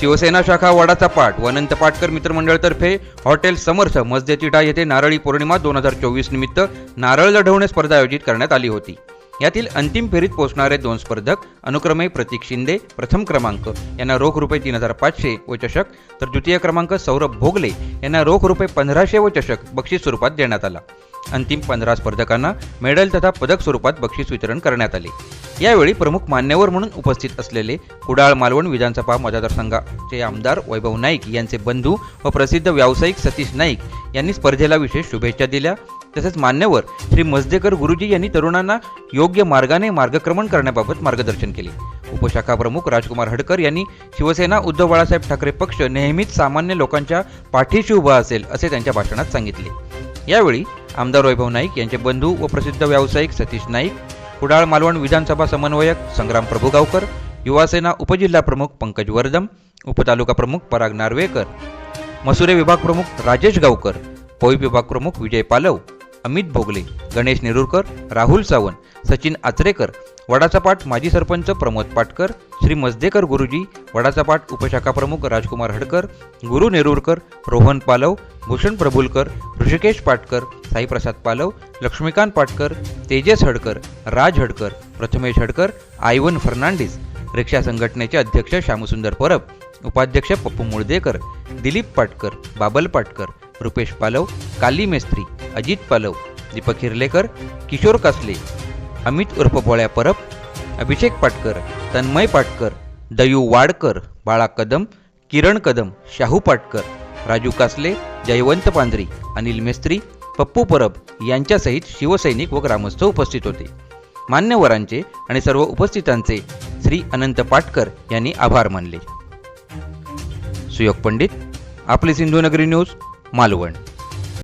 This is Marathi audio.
शिवसेना शाखा वडाचा पाठ. वनंत पाटकर मित्रमंडळतर्फे हॉटेल समर्थ मस्जिद डा येथे नारळी पौर्णिमा दोन हजार चोवीस निमित्त नारळ लढवणे स्पर्धा आयोजित करण्यात आली होती. यातील अंतिम फेरीत पोहोचणारे दोन स्पर्धक अनुक्रमे प्रतीक शिंदे प्रथम क्रमांक यांना रोख रुपये तीन हजार पाचशे व चषक तर द्वितीय क्रमांक सौरभ भोगले यांना रोख रुपये पंधराशे व चषक बक्षीस स्वरूपात देण्यात आला. अंतिम पंधरा स्पर्धकांना मेडल तथा पदक स्वरूपात बक्षीस वितरण करण्यात आले. यावेळी प्रमुख मान्यवर म्हणून उपस्थित असलेले कुडाळ मालवण विधानसभा मतदारसंघाचे आमदार वैभव नाईक यांचे बंधू व प्रसिद्ध व्यावसायिक सतीश नाईक यांनी स्पर्धेला विशेष शुभेच्छा दिल्या. तसेच मान्यवर श्री मजदेकर गुरुजी यांनी तरुणांना योग्य मार्गाने मार्गक्रमण करण्याबाबत मार्गदर्शन केले. उपशाखा प्रमुख राजकुमार हडकर यांनी शिवसेना उद्धव बाळासाहेब ठाकरे पक्ष नेहमीच सामान्य लोकांच्या पाठीशी उभा असेल असे त्यांच्या भाषणात सांगितले. यावेळी आमदार वैभव नाईक यांचे बंधू व प्रसिद्ध व्यावसायिक सतीश नाईक कुडाळ मालवण विधानसभा समन्वयक संग्राम प्रभुगावकर युवासेना उपजिल्हा प्रमुख पंकज वर्दम उपतालुका प्रमुख पराग नार्वेकर मसुरे विभाग प्रमुख राजेश गावकर पोई विभाग प्रमुख विजय पालव अमित भोगले गणेश नेरुरकर राहुल सावंत सचिन आचरेकर वडाचा पाठ माजी सरपंच प्रमोद पाटकर श्री मजदेकर गुरुजी वडाचा पाठ उपशाखा प्रमुख राजकुमार हडकर गुरु नेरुरकर रोहन पालव भूषण प्रभुलकर ऋषिकेश पाटकर साईप्रसाद पालव लक्ष्मीकांत पाटकर तेजस हडकर राज हडकर प्रथमेश हडकर आयवन फर्नांडिस रिक्षा संघटनेचे अध्यक्ष श्यामसुंदर परब उपाध्यक्ष पप्पू मुळदेकर दिलीप पाटकर बाबल पाटकर रुपेश पालव काली मेस्त्री अजित पालव दीपक हिरलेकर किशोर कासले अमित उर्फ भोळ्या परब अभिषेक पाटकर तन्मय पाटकर दयू वाडकर बाळा कदम किरण कदम शाहू पाटकर राजू कासले जयवंत पांढरी अनिल मेस्त्री पप्पू परब यांच्यासहित शिवसैनिक व ग्रामस्थ उपस्थित होते. मान्यवरांचे आणि सर्व उपस्थितांचे श्री अनंत पाटकर यांनी आभार मानले. सुयोग पंडित आपली सिंधुनगरी न्यूज मालवण.